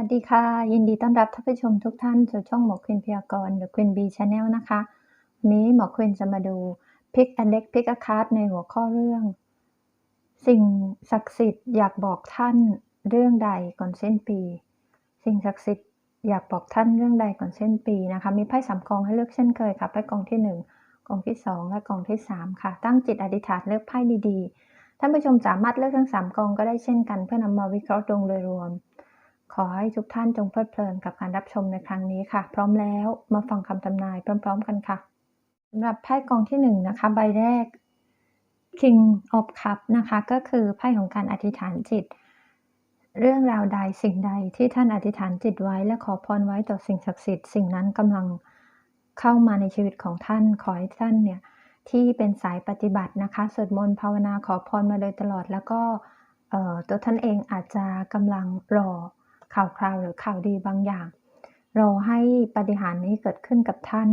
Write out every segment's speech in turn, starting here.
วัสดีค่ะ ยินดีต้อนรับท่านผู้ชมทุกท่านสู่ช่องหมอควินพยากรณ์หรือ Queen Bee Channel นะคะวันนี้หมอควินจะมาดู Pick a Deck Pick a Card ในหัวข้อเรื่อง สิ่งศักดิ์สิทธิ์อยากบอกท่านเรื่องใดก่อนสิ้นปี สิ่งศักดิ์สิทธิ์อยากบอกท่านเรื่องใดก่อนสิ้นปีนะคะมีไพ่สามกองให้เลือกเช่นเคยค่ะไพ่กองที่หนึ่งกองที่สองและกองที่สามค่ะ ตั้งจิตอธิษฐานเลือกไพ่ดีๆท่านผู้ชมสามารถเลือกทั้งสามกองก็ได้เช่นกัน เพื่อนำมาวิเคราะห์ดวงโดยรวม ขอให้ทุกท่านจงเพลิดเพลินกับการรับชมในครั้งนี้ค่ะ พร้อมแล้วมาฟังคำทำนายพร้อม ๆ กันค่ะสำหรับไพ่กองที่หนึ่งนะคะใบแรก King of Cup นะคะก็คือไพ่ของการอธิษฐานจิต เรื่องราวใดสิ่งใดที่ท่านอธิษฐานจิตไว้และขอพรไว้ต่อสิ่งศักดิ์สิทธิ์สิ่งนั้นกำลังเข้ามาในชีวิตของท่านขอให้ท่านเนี่ยที่เป็นสายปฏิบัตินะคะสวดมนต์ภาวนาขอพรมาโดยตลอด แล้วก็ตัวท่านเองอาจจะกำลังรอ ข่าวคราวหรือข่าวดีบางอย่างรอให้ปฏิหารนี้เกิดขึ้นกับท่าน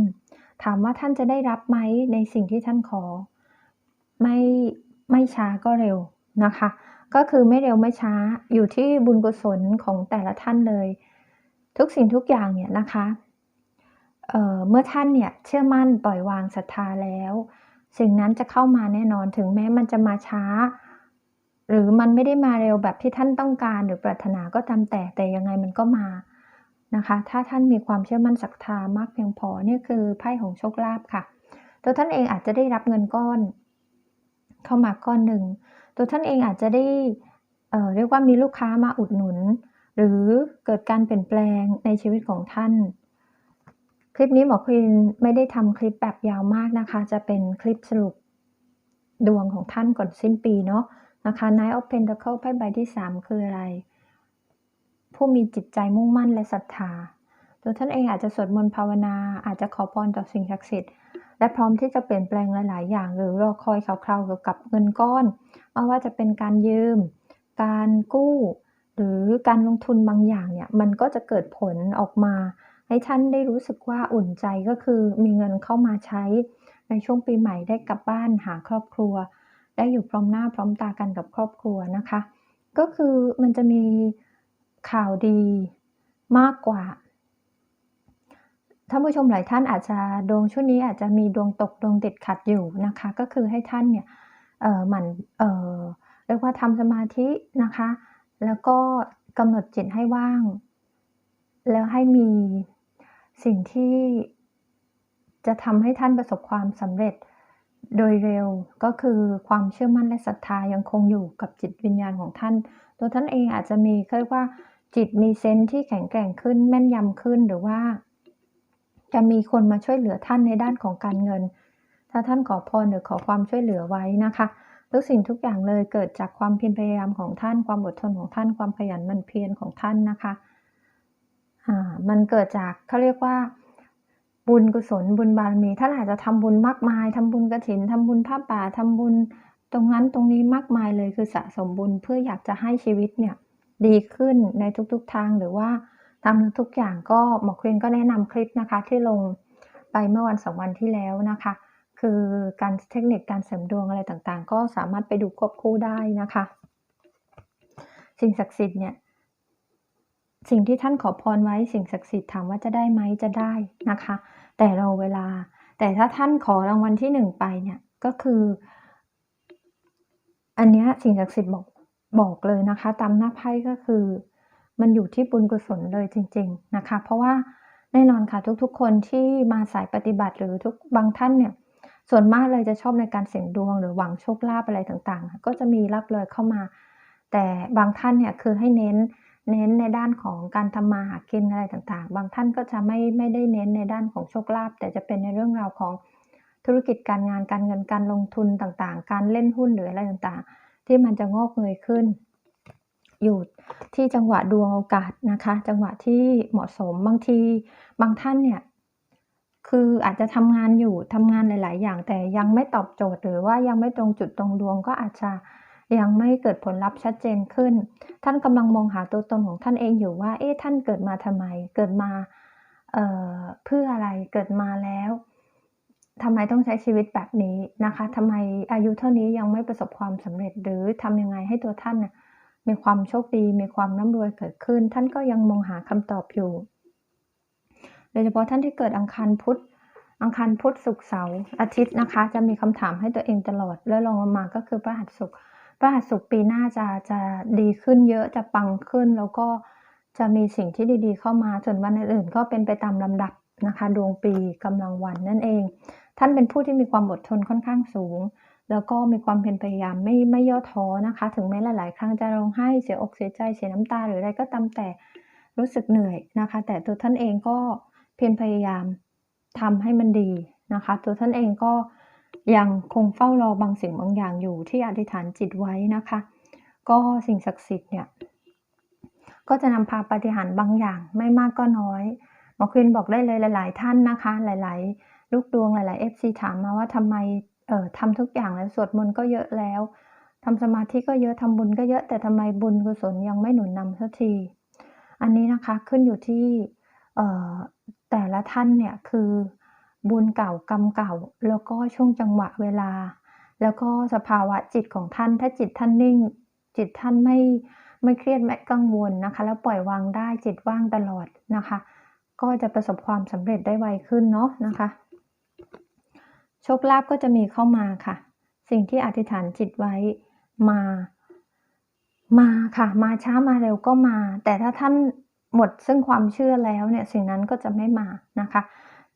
ถามว่าท่านจะได้รับไหมในสิ่งที่ท่านขอ ไม่ไม่ช้าก็เร็วนะคะ ก็คือไม่เร็วไม่ช้าอยู่ที่บุญกุศลของแต่ละท่านเลย ทุกสิ่งทุกอย่างเนี่ยนะคะเเมื่อท่านเนี่ยเชื่อมั่นปล่อยวางศรัทธาแล้ว สิ่งนั้นจะเข้ามาแน่นอนถึงแม้มันจะมาช้า หรือมันไม่ได้มาเร็วแบบที่ท่านต้องการหรือปรารถนาก็ตามแต่แต่ยังไงมันก็มานะคะ ถ้าท่านมีความเชื่อมั่นศรัทธามากเพียงพอนี่คือไพ่ของโชคลาภค่ะ ตัวท่านเองอาจจะได้รับเงินก้อน เข้ามาก้อนหนึ่ง ตัวท่านเองอาจจะได้เเรียกว่ามีลูกค้ามาอุดหนุน หรือเกิดการเปลี่ยนแปลงในชีวิตของท่าน คลิปนี้หมอควินไม่ได้ทำคลิปแบบยาวมากนะคะ จะเป็นคลิปสรุปดวงของท่านก่อนสิ้นปีเนาะ นะคะ Knight of Pentacle ไพ่ใบที่ 3 คืออะไร ผู้มีจิตใจมุ่งมั่นและศรัทธา ตัวท่านเองอาจจะสวดมนต์ภาวนา อาจจะขอพรต่อสิ่งศักดิ์สิทธิ์ และพร้อมที่จะเปลี่ยนแปลงหลาย ๆ อย่าง หรือรอคอยข่าวคราวเกี่ยวกับเงินก้อน ไม่ว่าจะเป็นการยืม การกู้ หรือการลงทุนบางอย่างเนี่ย มันก็จะเกิดผลออกมา ให้ท่านได้รู้สึกว่าอุ่นใจก็คือมีเงินเข้ามาใช้ ในช่วงปีใหม่ได้กลับบ้านหาครอบครัว ได้อยู่พร้อมหน้าพร้อมตากันกับครอบครัวนะคะ ก็คือมันจะมีข่าวดีมากกว่าท่านผู้ชมหลายท่านอาจจะดวงช่วงนี้อาจจะมีดวงตกดวงติดขัดอยู่นะคะ ก็คือให้ท่านเนี่ยเออหมั่นเออเรียกว่าทำสมาธินะคะ แล้วก็กำหนดจิตให้ว่าง แล้วให้มีสิ่งที่จะทำให้ท่านประสบความสำเร็จ โดยเร็วก็คือความเชื่อมั่นและศรัทธายังคงอยู่กับจิตวิญญาณของท่าน ตัวท่านเองอาจจะมีเรียกว่าจิตมีเซนที่แข็งแกร่งขึ้นแม่นยำขึ้นหรือว่า จะมีคนมาช่วยเหลือท่านในด้านของการเงิน ถ้าท่านขอพรหรือขอความช่วยเหลือไว้นะคะทุกสิ่งทุกอย่างเลยเกิดจากความเพียรพยายามของท่าน ความอดทนของท่านความขยันมันเพียรของท่านนะคะอ่ามันเกิดจากเขาเรียกว่า บุญกุศลบุญบารมีท่านอาจจะทำบุญมากมายทำบุญกระถินทำบุญผ้าป่าทำบุญตรงนั้นตรงนี้มากมายเลยคือสะสมบุญเพื่ออยากจะให้ชีวิตเนี่ยดีขึ้นในทุกๆทางหรือว่าทำทุกอย่างก็หมอควีนก็แนะนำคลิปนะคะที่ลงไปเมื่อวันสองวันที่แล้วนะคะ คือการเทคนิคการเสริมดวงอะไรต่างๆ ก็สามารถไปดูควบคู่ได้นะคะ สิ่งศักดิ์สิทธิ์เนี่ย สิ่งที่ท่านขอพรไว้สิ่งศักดิ์สิทธิ์ถามว่าจะได้ไหมจะได้นะคะ แต่เรอเวลา แต่ถ้าท่านขอรางวัลที่หนึ่งไปเนี่ยก็คือ อันนี้สิ่งศักดิ์สิทธิ์บอกบอกเลยนะคะตามหน้าไพ่ก็คือ มันอยู่ที่บุญกุศลเลยจริง ๆนะคะ เพราะว่าแน่นอนค่ะทุกๆ คนที่มาสายปฏิบัติหรือทุกบางท่านเนี่ย ส่วนมากเลยจะชอบในการเสี่ยงดวง หรือหวังโชคลาภอะไรต่างๆ ก็จะมีรับเลยเข้ามา แต่บางท่านเนี่ยคือให้เน้น เน้นในด้านของการทำมาหากินอะไรต่างๆ บางท่านก็จะไม่ไม่ได้เน้นในด้านของโชคลาภแต่จะเป็นในเรื่องราวของธุรกิจการงานการเงินการลงทุนต่างๆ การเล่นหุ้นหรืออะไรต่างๆ ที่มันจะงอกเงยขึ้น อยู่ที่จังหวะดวงโอกาสนะคะ จังหวะที่เหมาะสมบางทีบางท่านเนี่ยคืออาจจะทำงานอยู่ทำงานหลาย ๆ อย่างแต่ยังไม่ตอบโจทย์หรือว่ายังไม่ตรงจุดตรงดวงก็อาจจะ ยังไม่เกิดผลลัพธ์ชัดเจนขึ้น ท่านกำลังมองหาตัวตนของท่านเองอยู่ว่า เอ๊ะท่านเกิดมาทำไม เกิดมาเเพื่ออะไร เกิดมาแล้วทำไมต้องใช้ชีวิตแบบนี้นะคะทำไมอายุเท่านี้ยังไม่ประสบความสำเร็จ หรือทำยังไงให้ตัวท่านมีความโชคดี มีความร่ำรวยเกิดขึ้น ท่านก็ยังมองหาคำตอบอยู่ โดยเฉพาะท่านที่เกิดอังคารพุธอังคารพุธศุกร์เสาร์อาทิตย์นะคะ จะมีคำถามให้ตัวเองตลอด แล้วรองลงมาก็คือพระหัสศุกร์ พระหัสศุกปีหน้าจะจะดีขึ้นเยอะจะปังขึ้น แล้วก็จะมีสิ่งที่ดีๆ เข้ามาส่วนวันอื่นๆก็เป็นไปตามลำดับนะคะดวงปีกำลังวันนั่นเอง ท่านเป็นผู้ที่มีความอดทนค่อนข้างสูง แล้วก็มีความเพียรพยายามไม่ไม่ย่อท้อนะคะ ถึงแม้หลาย ๆ ครั้งจะร้องไห้เสียอกเสียใจเสียน้ำตาหรืออะไรก็ตามแต่รู้สึกเหนื่อยนะคะ แต่ตัวท่านเองก็เพียรพยายามทำให้มันดีนะคะ ตัวท่านเองก็ ยังคงเฝ้ารอบางสิ่งบางอย่างอยู่ที่อธิษฐานจิตไว้นะคะ ก็สิ่งศักดิ์สิทธิ์เนี่ยก็จะนำพาปฏิหารบางอย่างไม่มากก็น้อยหมอควินบอกได้เลยหลาย ๆ ท่านนะคะ หลาย ๆ ลูกดวงหลาย ๆ FC ถามมาว่าทำไมเอ่อทำทุกอย่างแล้วสวดมนต์ก็เยอะแล้วทำสมาธิก็เยอะทำบุญก็เยอะแต่ทำไมบุญกุศลยังไม่หนุนนำสักที อันนี้นะคะขึ้นอยู่ที่เอ่อแต่ละท่านเนี่ยคือ บุญเก่ากรรมเก่า แล้วก็ช่วงจังหวะเวลา แล้วก็สภาวะจิตของท่าน ถ้าจิตท่านนิ่ง จิตท่านไม่ไม่เครียดไม่กังวลนะคะ แล้วปล่อยวางได้จิตว่างตลอดนะคะ ก็จะประสบความสำเร็จได้ไวขึ้นเนาะนะคะโชคลาภก็จะมีเข้ามาค่ะ สิ่งที่อธิษฐานจิตไว้มา มาค่ะ มาช้ามาเร็วก็มา แต่ถ้าท่านหมดซึ่งความเชื่อแล้วเนี่ยสิ่งนั้นก็จะไม่มานะคะ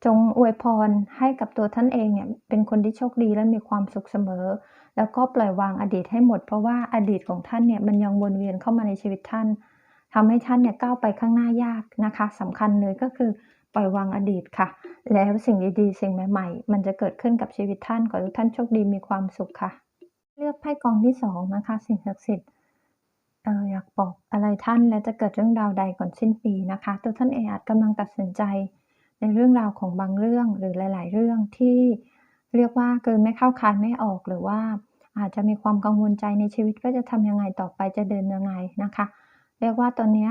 จงอวยพรให้กับตัวท่านเองเนี่ยเป็นคนที่โชคดีและมีความสุขเสมอ แล้วก็ปล่อยวางอดีตให้หมด เพราะว่าอดีตของท่านเนี่ยมันยังวนเวียนเข้ามาในชีวิตท่านทำให้ท่านเนี่ยก้าวไปข้างหน้ายากนะคะสำคัญเลยก็คือปล่อยวางอดีตค่ะ แล้วสิ่งดีๆ สิ่งใหม่ ๆ มันจะเกิดขึ้นกับชีวิตท่านขอให้ทุกท่านโชคดีมีความสุขค่ะ เลือกไพ่กองที่สองนะคะ สิ่งศักดิ์สิทธิ์เอ่ออยากบอกอะไรท่านและจะเกิดเรื่องราวใดก่อนสิ้นปีนะคะ ตัวท่านเองอาจกำลังตัดสินใจ ในเรื่องราวของบางเรื่องหรือหลาย ๆ เรื่องที่เรียกว่าเกินไม่เข้าคายไม่ออกหรือว่า อาจจะมีความกังวลใจในชีวิตว่าจะทำยังไงต่อไปจะเดินยังไงนะคะ เรียกว่าตอนนี้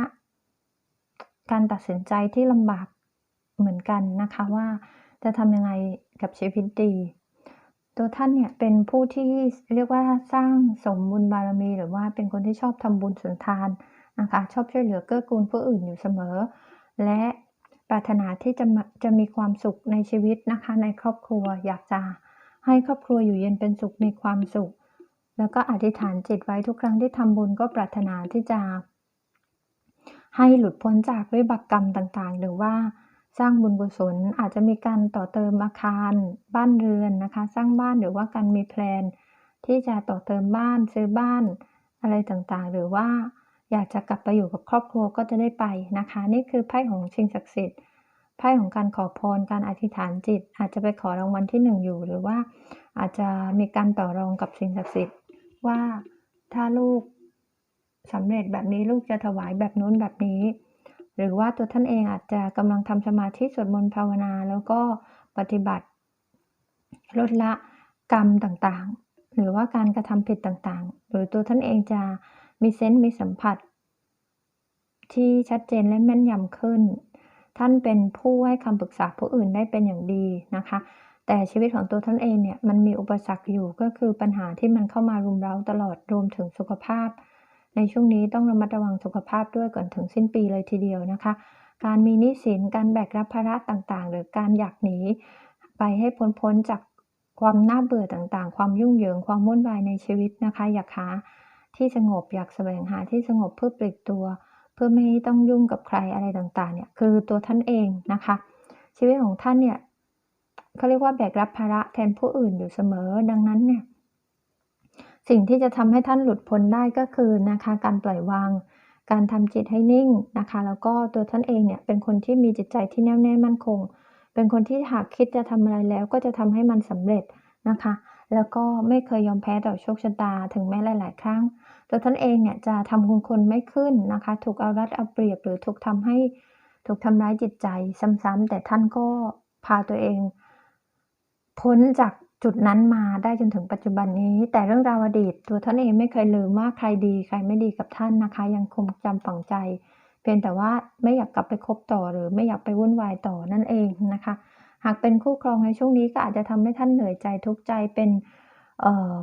การตัดสินใจที่ลำบากเหมือนกันนะคะว่าจะทำยังไงกับชีวิตดี ตัวท่านเนี่ยเป็นผู้ที่เรียกว่าสร้างสมบุญบารมี หรือว่าเป็นคนที่ชอบทำบุญสุนทานนะคะชอบช่วยเหลือเกื้อกูลผู้อื่นอยู่เสมอ และ ปรารถนาที่จะมาจะมีความสุขในชีวิตนะคะ ในครอบครัวอยากจะให้ครอบครัวอยู่เย็นเป็นสุขมีความสุข แล้วก็อธิษฐานจิตไว้ทุกครั้งที่ทำบุญก็ปรารถนาที่จะ ให้หลุดพ้นจากวิบากกรรมต่างๆ หรือว่าสร้างบุญกุศลอาจจะมีการต่อเติมอาคารบ้านเรือนนะคะ สร้างบ้านหรือว่าการมีแพลนที่จะต่อเติมบ้านซื้อบ้านอะไรต่างๆ หรือว่า อยากจะกลับไปอยู่กับครอบครัวก็จะได้ไปนะคะ นี่คือไพ่ของชิงศักดิ์สิทธิ์ไพ่ของการขอพรการอธิษฐานจิต อาจจะไปขอรางวัลที่หนึ่งอยู่ หรือว่าอาจจะมีการต่อรองกับสิ่งศักดิ์สิทธิ์ว่าถ้าลูกสำเร็จแบบนี้ลูกจะถวายแบบนู้นแบบนี้ หรือว่าตัวท่านเองอาจจะกำลังทำสมาธิสวดมนต์ภาวนาแล้วก็ปฏิบัติลดละกรรมต่างๆ หรือว่าการกระทำผิดต่างๆ หรือตัวท่านเองจะ มีเซนส์มีสัมผัส ที่ชัดเจนและแม่นยำขึ้น ท่านเป็นผู้ให้คำปรึกษาผู้อื่นได้เป็นอย่างดีนะคะ แต่ชีวิตของตัวท่านเองเนี่ยมันมีอุปสรรคอยู่ก็คือปัญหาที่มันเข้ามารุมเร้าตลอดรวมถึงสุขภาพ ในช่วงนี้ต้องระมัดระวังสุขภาพด้วยก่อนถึงสิ้นปีเลยทีเดียวนะคะ การมีหนี้สินการแบกรับภาระต่างๆ หรือการอยากหนีไปให้พ้นๆจากความน่าเบื่อต่างๆ ความยุ่งเหยิง ความวุ่นวายในชีวิตนะคะ อยากหา ที่สงบอยากแสวงหาที่สงบเพื่อปลีกตัว เพื่อไม่ต้องยุ่งกับใครอะไรต่างๆเนี่ยคือตัวท่านเองนะคะ ชีวิตของท่านเนี่ยเขาเรียกว่าแบกรับภาระแทนผู้อื่นอยู่เสมอ ดังนั้นเนี่ยสิ่งที่จะทำให้ท่านหลุดพ้นได้ก็คือนะคะการปล่อยวาง การทำจิตให้นิ่งนะคะ แล้วก็ตัวท่านเองเนี่ยเป็นคนที่มีจิตใจที่แน่วแน่มั่นคง เป็นคนที่หากคิดจะทำอะไรแล้วก็จะทำให้มันสำเร็จนะคะ แล้วก็ไม่เคยยอมแพ้ต่อโชคชะตา ถึงแม้หลาย ๆ ครั้ง ตัวท่านเองเนี่ยจะทำคุณคนไม่ขึ้นนะคะ ถูกเอารัดเอาเปรียบ หรือถูกทำให้ถูกทำร้ายจิตใจซ้ำๆแต่ท่านก็พาตัวเองพ้นจากจุดนั้นมาได้จนถึงปัจจุบันนี้ แต่เรื่องราวอดีต ตัวท่านเองไม่เคยลืมว่าใครดีใครไม่ดีกับท่านนะคะ ยังคงจำฝังใจ เพียงแต่ว่าไม่อยากกลับไปคบต่อหรือไม่อยากไปวุ่นวายต่อนั่นเองนะคะ หากเป็นคู่ครองในช่วงนี้ก็อาจจะทำให้ท่านเหนื่อยใจทุกข์ใจเป็น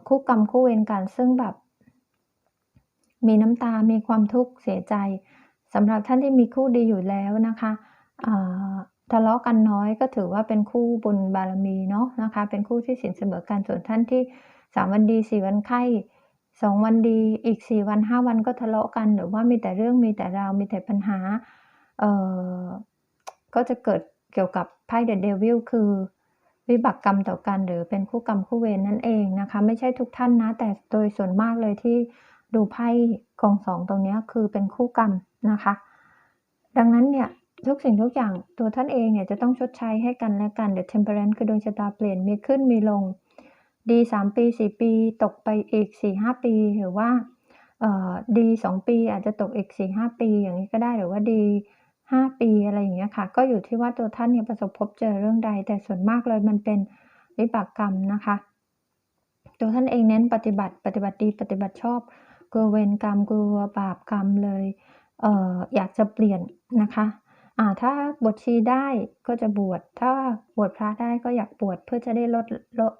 คู่กรรมคู่เวรกันซึ่งแบบ มีน้ำตา มีความทุกข์เสียใจสำหรับท่านที่มีคู่ดีอยู่แล้วนะคะอ่าทะเลาะกันน้อยก็ถือว่าเป็นคู่บุญบารมีเนาะนะคะ เป็นคู่ที่ศีลเสมอกันส่วนท่านที่3วันดี4วันไข้2วันดีอีก4วัน5วันก็ทะเลาะกัน หรือว่ามีแต่เรื่องมีแต่ราวมีแต่ปัญหาเอ่อก็จะเกิดเกี่ยวกับไพ่ The Devil คือวิบากกรรมต่อกันหรือเป็นคู่กรรมคู่เวรนั่นเองนะคะ ไม่ใช่ทุกท่านนะ แต่โดยส่วนมากเลยที่ ดูไพ่กอง2ตรงนี้คือเป็นคู่กรรมนะคะ ดังนั้นเนี่ยทุกสิ่งทุกอย่างตัวท่านเองเนี่ยจะต้องชดใช้ให้กันและกัน The Temperance คือดวงชะตาเปลี่ยนมีขึ้นมีลง ดี 3 ปี 4 ปี ตกไปอีก 4-5 ปี หรือว่าเอ่อดี 2 ปีอาจจะตกอีก 4-5 ปี อย่างงี้ก็ได้หรือว่าดี 5 ปีอะไรอย่างเงี้ยค่ะ ก็อยู่ที่ว่าตัวท่านเนี่ยประสบพบเจอเรื่องใด แต่ส่วนมากเลยมันเป็นวิบากกรรมนะคะ ตัวท่านเองเน้นปฏิบัติปฏิบัติดีปฏิบัติชอบ กลัวเวรกรรมกลัวบาปกรรมเลยเอออยากจะเปลี่ยนนะคะอ่าถ้าบวชชีได้ก็จะบวชถ้าบวชพระได้ก็อยากบวชเพื่อจะได้ลดลด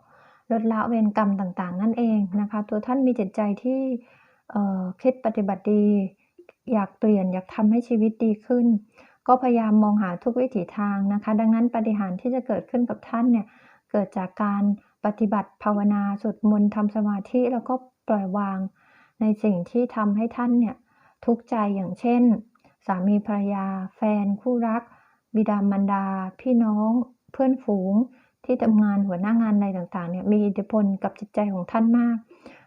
ลดละเวรกรรมต่างๆ นั่นเองนะคะ ตัวท่านมีจิตใจที่เอ่อคิดปฏิบัติดี อยากเปลี่ยนอยากทำให้ชีวิตดีขึ้น ก็พยายามมองหาทุกวิถีทางนะคะ ดังนั้นปาฏิหาริย์ที่จะเกิดขึ้นกับท่านเนี่ยเกิดจากการปฏิบัติภาวนาสวดมนต์ทำสมาธิแล้วก็ปล่อยวาง ในสิ่งที่ทำให้ท่านเนี่ยทุกข์ใจอย่างเช่น สามีภรรยา แฟนคู่รัก บิดามารดา พี่น้อง เพื่อนฝูง ที่ทำงานหัวหน้างานอะไรต่างๆเนี่ยมีอิทธิพลกับจิตใจของท่านมาก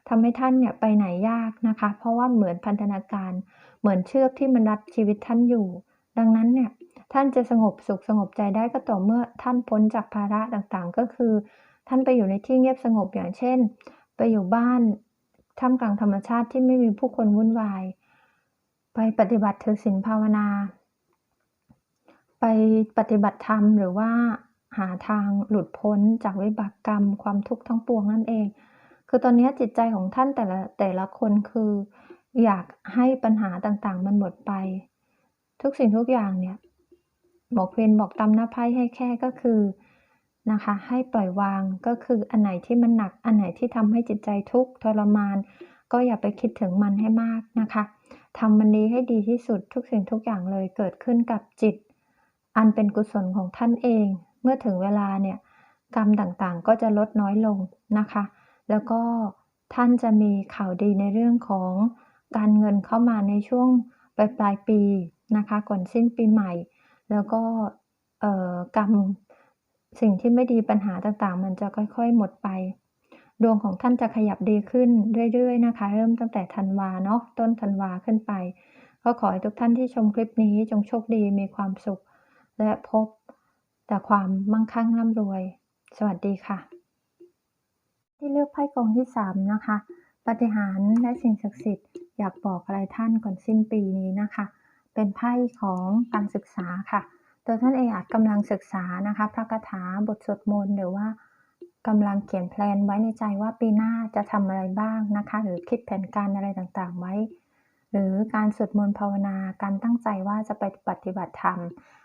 ทำให้ท่านเนี่ยไปไหนยากนะคะ เพราะว่าเหมือนพันธนาการเหมือนเชือกที่มันรัดชีวิตท่านอยู่ ดังนั้นเนี่ยท่านจะสงบสุขสงบใจได้ก็ต่อเมื่อท่านพ้นจากภาระต่างๆ ก็คือ ท่านไปอยู่ในที่เงียบสงบอย่างเช่น ไปอยู่บ้าน ท่ามกลางธรรมชาติที่ไม่มีผู้คนวุ่นวาย ไปปฏิบัติถือศีลภาวนา ไปปฏิบัติธรรมหรือว่าหาทางหลุดพ้นจากวิบากกรรม ความทุกข์ทั้งปวงนั่นเอง คือตอนนี้จิตใจของท่านแต่ละแต่ละคนคือ อยากให้ปัญหาต่างๆ มันหมดไป ทุกสิ่งทุกอย่างเนี่ยหมอควีนบอกตามหน้าไพ่ให้แค่ก็คือ นะคะ ให้ปล่อยวางก็คืออันไหนที่มันหนักอันไหนที่ทำให้จิตใจทุกข์ทรมาน ก็อย่าไปคิดถึงมันให้มากนะคะทำวันนี้ให้ดีที่สุดทุกสิ่งทุกอย่างเลยเกิดขึ้นกับจิต อันเป็นกุศลของท่านเอง เมื่อถึงเวลาเนี่ยกรรมต่างๆก็จะลดน้อยลงนะคะ แล้วก็ท่านจะมีข่าวดีในเรื่องของการเงินเข้ามาในช่วงปลายปลายปีนะคะ ก่อนสิ้นปีใหม่ แล้วก็กรรม สิ่งที่ไม่ดีปัญหาต่างๆ มันจะค่อยๆ หมดไป ดวงของท่านจะขยับดีขึ้นเรื่อยๆนะคะ เริ่มตั้งแต่ธันวาเนาะต้นธันวาขึ้นไป ก็ขอให้ทุกท่านที่ชมคลิปนี้จงโชคดีมีความสุข และพบแต่ความมั่งคั่งร่ำรวย สวัสดีค่ะ ที่เลือกไพ่กองที่ 3 นะคะปาฏิหาริย์และสิ่งศักดิ์สิทธิ์อยากบอกอะไรท่านก่อนสิ้นปีนี้นะคะ เป็นไพ่ของการศึกษาค่ะ ตัวท่านเองอาจกำลังศึกษานะคะพระคาถาบทสวดมนต์หรือว่ากำลังเขียนแพลนไว้ในใจว่าปีหน้าจะทำอะไรบ้างนะคะ หรือคิดแผนการอะไรต่างๆไว้ หรือการสวดมนต์ภาวนาการตั้งใจว่าจะไปปฏิบัติธรรม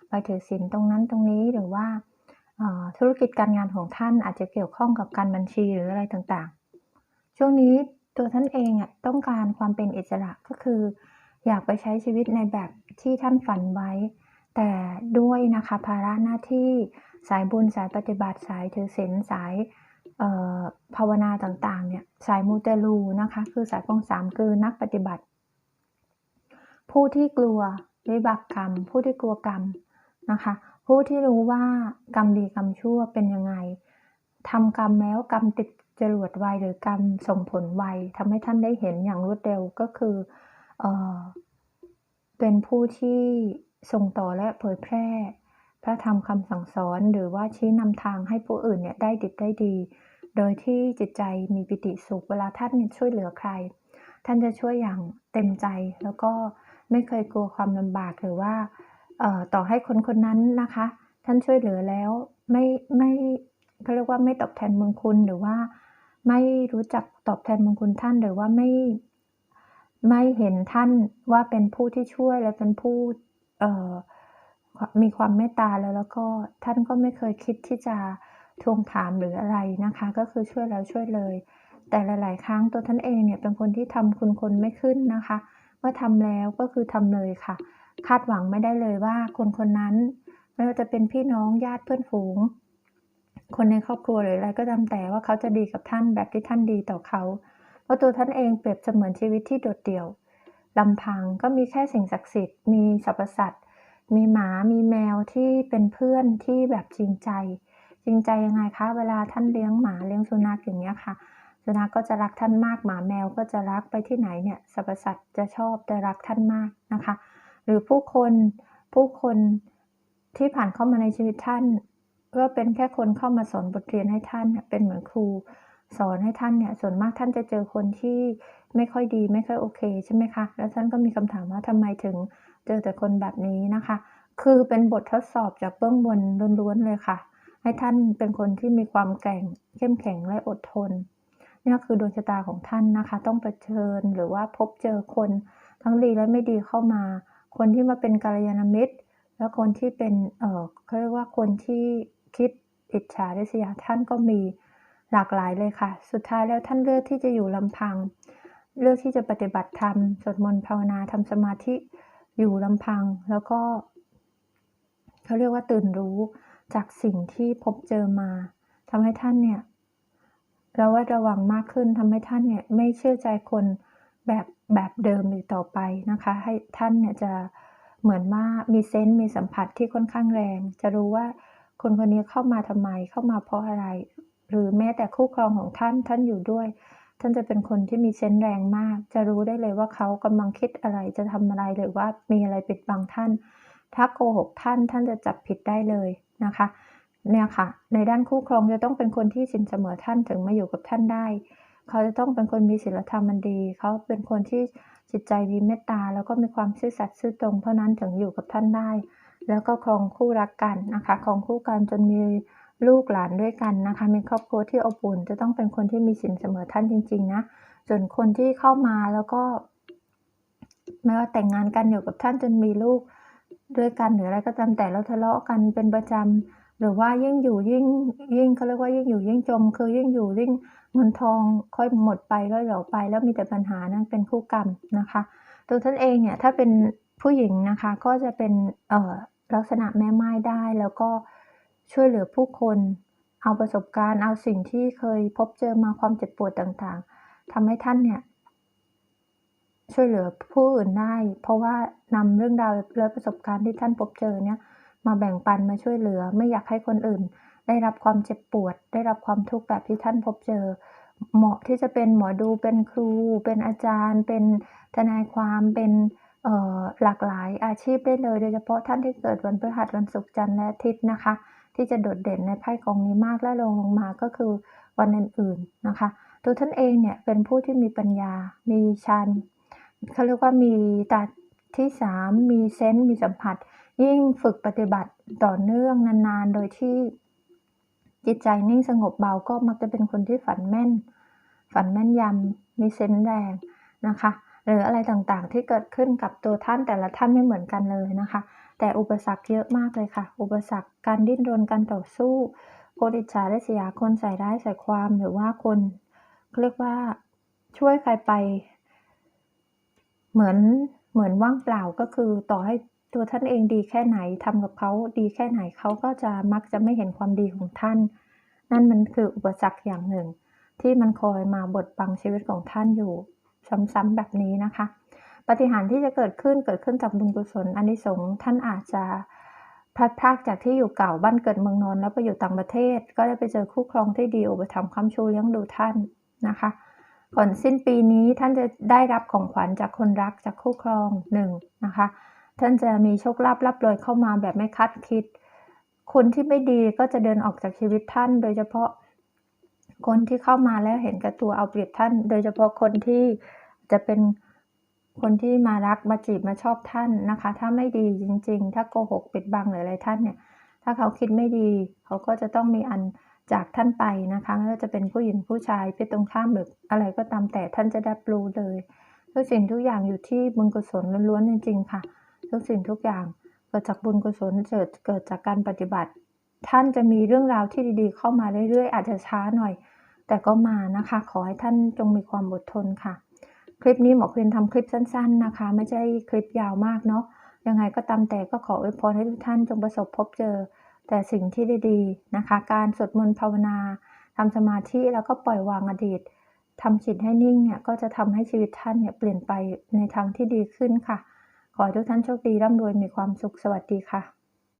ไปถือศีลตรงนั้นตรงนี้หรือว่าธุรกิจการงานของท่านอาจจะเกี่ยวข้องกับการบัญชีหรืออะไรต่างๆ ช่วงนี้ตัวท่านเองอะต้องการความเป็นอิสระก็คือ อยากไปใช้ชีวิตในแบบที่ท่านฝันไว้ แต่ด้วยนะคะภาระหน้าที่สายบุญสายปฏิบัติสายถือศีลสายภาวนาต่างๆเนี่ยสายมูเตลูนะคะ คือสายกอง3คือนักปฏิบัติ ผู้ที่กลัววิบากกรรม ผู้ที่กลัวกรรมนะคะ ผู้ที่รู้ว่ากรรมดีกรรมชั่วเป็นยังไงทำกรรมแล้วกรรมติดจรวดไวหรือกรรมส่งผลไวทำให้ท่านได้เห็นอย่างรวดเร็วก็คือเออเป็นผู้ที่ ส่งต่อและเผยแพร่ พระธรรมคำสั่งสอนหรือว่าชี้นำทางให้ผู้อื่นเนี่ยได้ดิบได้ดี โดยที่จิตใจมีปิติสุขเวลาท่านช่วยเหลือใคร ท่านจะช่วยอย่างเต็มใจแล้วก็ไม่เคยกลัวความลำบากหรือว่าต่อให้คนคนนั้นนะคะ ท่านช่วยเหลือแล้วไม่ไม่เขาเรียกว่าไม่ตอบแทนบุญคุณหรือว่า ไม่รู้จักตอบแทนบุญคุณท่านหรือว่าไม่ไม่เห็นท่านว่าเป็นผู้ที่ช่วยและเป็นผู้ มีความเมตตาแล้วแล้วก็ท่านก็ไม่เคยคิดที่จะทวงถามหรืออะไรนะคะ ก็คือช่วยแล้วช่วยเลย แต่หลาย ๆ ครั้งตัวท่านเองเนี่ยเป็นคนที่ทำคุณคนไม่ขึ้นนะคะเมื่อทำแล้วก็คือทำเลยค่ะ คาดหวังไม่ได้เลยว่าคนคนนั้นไม่ว่าจะเป็นพี่น้องญาติเพื่อนฝูง คนในครอบครัวหรืออะไรก็ตามแต่ว่าเขาจะดีกับท่านแบบที่ท่านดีต่อเขา เพราะตัวท่านเองเปรียบเสมือนชีวิตที่โดดเดี่ยว ลำพังก็มีแค่สิ่งศักดิ์สิทธิ์มีสรรพสัตว์มีหมามีแมวที่เป็นเพื่อนที่แบบจริงใจ จริงใจยังไงคะ เวลาท่านเลี้ยงหมาเลี้ยงสุนัขอย่างเงี้ยค่ะ สุนัขก็จะรักท่านมากหมาแมวก็จะรักไปที่ไหนเนี่ยสรรพสัตว์จะชอบจะรักท่านมากนะคะ หรือผู้คนผู้คนที่ผ่านเข้ามาในชีวิตท่าน ก็เป็นแค่คนเข้ามาสอนบทเรียนให้ท่านเนี่ยเป็นเหมือนครู สอนให้ท่านเนี่ยส่วนมากท่านจะเจอคนที่ ไม่ค่อยดีไม่ค่อยโอเคใช่ไหมคะ แล้วท่านก็มีคำถามว่าทำไมถึงเจอแต่คนแบบนี้นะคะ คือเป็นบททดสอบจากเบื้องบนล้วนๆเลยค่ะ ให้ท่านเป็นคนที่มีความแกร่งเข้มแข็งและอดทนนี่คือดวงชะตาของท่านนะคะ ต้องเผชิญหรือว่าพบเจอคนทั้งดีและไม่ดีเข้ามา คนที่มาเป็นกัลยาณมิตร แล้วคนที่เป็นเออเขาเรียกว่าคนที่คิดอิจฉาริษยาท่านก็มีหลากหลายเลยค่ะ สุดท้ายแล้วท่านเลือกที่จะอยู่ลำพัง เลือกที่จะปฏิบัติธรรมสวดมนต์ภาวนาทำสมาธิอยู่ลำพัง แล้วก็เขาเรียกว่าตื่นรู้จากสิ่งที่พบเจอมาทำให้ท่านเนี่ยระแวดระวังมากขึ้นทำให้ท่านเนี่ยไม่เชื่อใจคนแบบแบบเดิมอีกต่อไปนะคะ ให้ท่านเนี่ยจะเหมือนว่ามีเซนส์มีสัมผัสที่ค่อนข้างแรง จะรู้ว่าคนคนนี้เข้ามาทำไมเข้ามาเพราะอะไร หรือแม้แต่คู่ครองของท่านท่านอยู่ด้วย ท่านจะเป็นคนที่มีเซนส์แรงมาก จะรู้ได้เลยว่าเขากำลังคิดอะไรจะทำอะไรหรือว่ามีอะไรปิดบังท่าน ถ้าโกหกท่านท่านจะจับผิดได้เลยนะคะเนี่ยค่ะ ในด้านคู่ครองจะต้องเป็นคนที่สินเสมอท่านถึงมาอยู่กับท่านได้ เขาจะต้องเป็นคนมีศีลธรรมมันดี เขาเป็นคนที่จิตใจมีเมตตา แล้วก็มีความซื่อสัตย์ซื่อตรง เท่านั้นถึงอยู่กับท่านได้ แล้วก็ครองคู่รักกันนะคะครองคู่กันจนมี ลูกหลานด้วยกันนะคะ มีครอบครัวที่อบอุ่น จะต้องเป็นคนที่มีศีลเสมอท่านจริง ๆ นะ ส่วนคนที่เข้ามาแล้วก็ ไม่ว่าแต่งงานกันอยู่กับท่านจนมีลูกด้วยกันหรืออะไรก็ตามแต่แล้วทะเลาะกันเป็นประจำหรือว่ายิ่งอยู่ยิ่งยิ่งเขาเรียกว่ายิ่งอยู่ยิ่งจม คือยิ่งอยู่ยิ่งเงินทองค่อยหมดไปร่อยหลอไป แล้วมีแต่ปัญหานั่นเป็นคู่กรรมนะคะ ตัวท่านเองเนี่ยถ้าเป็นผู้หญิงนะคะก็จะเป็นเอ่อลักษณะแม่ไม้ได้แล้วก็ ช่วยเหลือผู้คน เอาประสบการณ์ เอาสิ่งที่เคยพบเจอมาความเจ็บปวดต่างๆทำให้ท่านเนี่ย ช่วยเหลือผู้อื่นได้ เพราะว่านำเรื่องราวและประสบการณ์ที่ท่านพบเจอเนี่ย มาแบ่งปันมาช่วยเหลือ ไม่อยากให้คนอื่น ได้รับความเจ็บปวด ได้รับความทุกข์แบบที่ท่านพบเจอ เหมาะที่จะเป็นหมอดูเป็นครู เป็นอาจารย์ เป็นทนายความเป็นหลากหลายอาชีพได้เลย โดยเฉพาะท่านที่เกิดวันพฤหัสวันศุกร์จันทร์และอาทิตย์นะคะ ที่จะโดดเด่นในไพ่กองนี้มากและรองลงมาก็คือวันอื่นๆนะคะ ตัวท่านเองเนี่ยเป็นผู้ที่มีปัญญา มีฌานเขาเรียกว่ามีตาที่สามมีเซนส์มีสัมผัส ยิ่งฝึกปฏิบัติต่อเนื่องนานๆ โดยที่จิตใจนิ่งสงบเบาก็มักจะเป็นคนที่ฝันแม่น ฝันแม่นยำมีเซนส์แรงนะคะ หรืออะไรต่างๆ ที่เกิดขึ้นกับตัวท่านแต่ละท่านไม่เหมือนกันเลยนะคะ แต่อุปสรรคเยอะมากเลยค่ะ อุปสรรคการดิ้นรนการต่อสู้คนอิจฉาริษยาคนใส่ร้ายใส่ความหรือว่าคนเขาเรียกว่าช่วยใครไป เหมือนเหมือนว่างเปล่าก็คือต่อให้ตัวท่านเองดีแค่ไหนทำกับเขาดีแค่ไหนเขาก็จะมักจะไม่เห็นความดีของท่าน นั่นมันคืออุปสรรคอย่างหนึ่ง ที่มันคอยมาบดบังชีวิตของท่านอยู่ ซ้ำๆแบบนี้นะคะ ปฏิหารย์ที่จะเกิดขึ้นเกิดขึ้นจากบุญกุศลอานิสงส์ท่านอาจจะพลัดพรากจากที่อยู่เก่าบ้านเกิดเมืองนอนแล้วไปอยู่ต่างประเทศ ก็ได้ไปเจอคู่ครองที่ดีอุปถัมภ์คำชูเลี้ยงดูท่านนะคะ ก่อนสิ้นปีนี้ท่านจะได้รับของขวัญจากคนรักจากคู่ครองหนึ่งนะคะ ท่านจะมีโชคลาภรับรวยเข้ามาแบบไม่คาดคิด คนที่ไม่ดีก็จะเดินออกจากชีวิตท่าน โดยเฉพาะ คนที่เข้ามาแล้วเห็นแก่ตัวเอาเปรียบท่าน โดยเฉพาะคนที่จะเป็นคนที่มารักมาจีบมาชอบท่านนะคะ ถ้าไม่ดีจริง ๆ ถ้าโกหกปิดบังหรืออะไรท่านเนี่ย ถ้าเขาคิดไม่ดี เขาก็จะต้องมีอันจากท่านไปนะคะไม่ว่าจะเป็นผู้หญิงผู้ชายเพศตรงข้ามหรืออะไรก็ตามแต่ท่านจะได้รู้เลยทุกสิ่งทุกอย่างอยู่ที่บุญกุศลล้วนๆจริง ๆ ค่ะ ทุกสิ่งทุกอย่างเกิดจากบุญกุศลเกิดเกิดจากการปฏิบัติ ท่านจะมีเรื่องราวที่ดีๆ เข้ามาเรื่อยๆ อาจจะช้าหน่อย แต่ก็มานะคะ ขอให้ท่านจงมีความอดทนค่ะ คลิปนี้หมอควินทำคลิปสั้น ๆนะคะ ไม่ใช่คลิปยาวมากเนาะยังไงก็ตามแต่ก็ขออวยพรให้ทุกท่านจงประสบพบเจอ แต่สิ่งที่ดีๆนะคะ การสวดมนต์ภาวนาทำสมาธิแล้วก็ปล่อยวางอดีตทำจิตให้นิ่งเนี่ยก็จะทำให้ชีวิตท่านเนี่ยเปลี่ยนไปในทางที่ดีขึ้นค่ะ ขอให้ทุกท่านโชคดีร่ำรวยมีความสุขสวัสดีค่ะ